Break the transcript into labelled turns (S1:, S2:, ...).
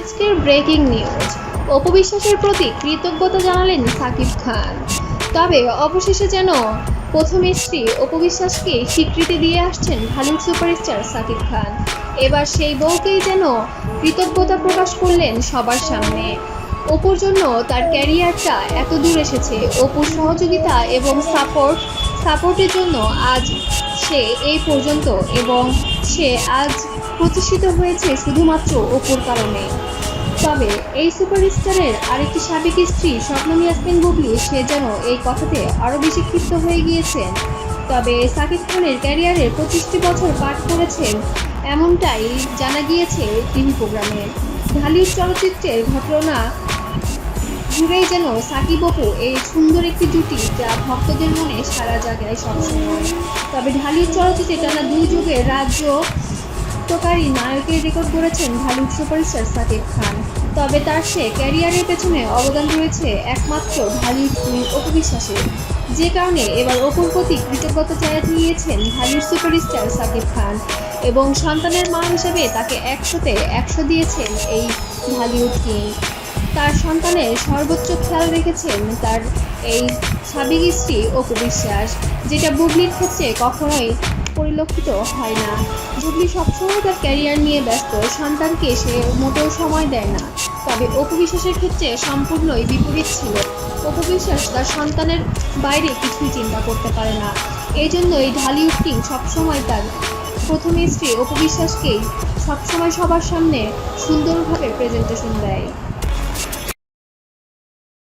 S1: আজকের breaking news. অপবিশ্বাসের প্রতি কৃতজ্ঞতা জানালেন সাকিব খান। তবে অবশেষে যেন প্রথম স্ত্রী অপবিশ্বাসকে স্বীকৃতি দিয়ে আসছেন ঢালিউড সুপারস্টার সাকিব খান। এবার সেই বউকেই যেন কৃতজ্ঞতা প্রকাশ করলেন সবার সামনে। অপুর জন্য তার ক্যারিয়ারটা এত দূর এসেছে। অপুর সহযোগিতা এবং সাপোর্ট সাপোর্টের জন্য আজ সে এই পর্যন্ত এবং সে আজ প্রতিষ্ঠিত হয়েছে শুধুমাত্র অপুর কারণে। তবে এই সুপারস্টারের আরেকটি সাবেক স্ত্রী স্বপ্নম ইয়াসমিন বুবলি সে যেন এই কথাতে আরও বেশি ক্ষিপ্ত হয়ে গিয়েছেন। তবে সাকিব খানের ক্যারিয়ারের পঁচিশটি বছর পাঠ করেছেন এমনটাই জানা গিয়েছে টিভি প্রোগ্রামে। ঢালিউড চলচ্চিত্রের ঘটনা জুড়েই যেন সাকিব অপু এই সুন্দর একটি জুটি যা ভক্তদের মনে সারা জায়গায় সবসময়। তবে ঢালিউড চলচ্চিত্রে টানা দুই যুগের রাজ্য তোকারি নায়কের রেকর্ড করেছেন ঢালিউড সুপারস্টার সাকিব খান। তবে তার সে ক্যারিয়ারের পেছনে অবদান রয়েছে একমাত্র ঢালিউড কুইন অপু বিশ্বাসের যে কারণে এবার অপুর প্রতি কৃতজ্ঞতা জানিয়েছেন ঢালিউড সুপারস্টার সাকিব খান এবং সন্তানের মা হিসেবে তাকে একশোতে একশো দিয়েছেন এই ঢালিউড কিং তার সন্তানের সর্বোচ্চ খেয়াল রেখেছেন তার এই সাবেক স্ত্রী অপু বিশ্বাস, যেটা বুবলির ক্ষেত্রে কখনোই পরিলক্ষিত হয় না। বুবলি সবসময় তার ক্যারিয়ার নিয়ে ব্যস্ত, সন্তানকে সে মোটেও সময় দেয় না। তবে অপু বিশ্বাসের ক্ষেত্রে সম্পূর্ণই বিপরীত ছিল। অপু বিশ্বাস তার সন্তানের বাইরে কিছুই চিন্তা করতে পারে না। এই জন্যই ঢালিউড কিং সবসময় তার প্রথম স্ত্রী অপু বিশ্বাসকেই সবসময় সবার সামনে সুন্দরভাবে প্রেজেন্টেশন দেয়।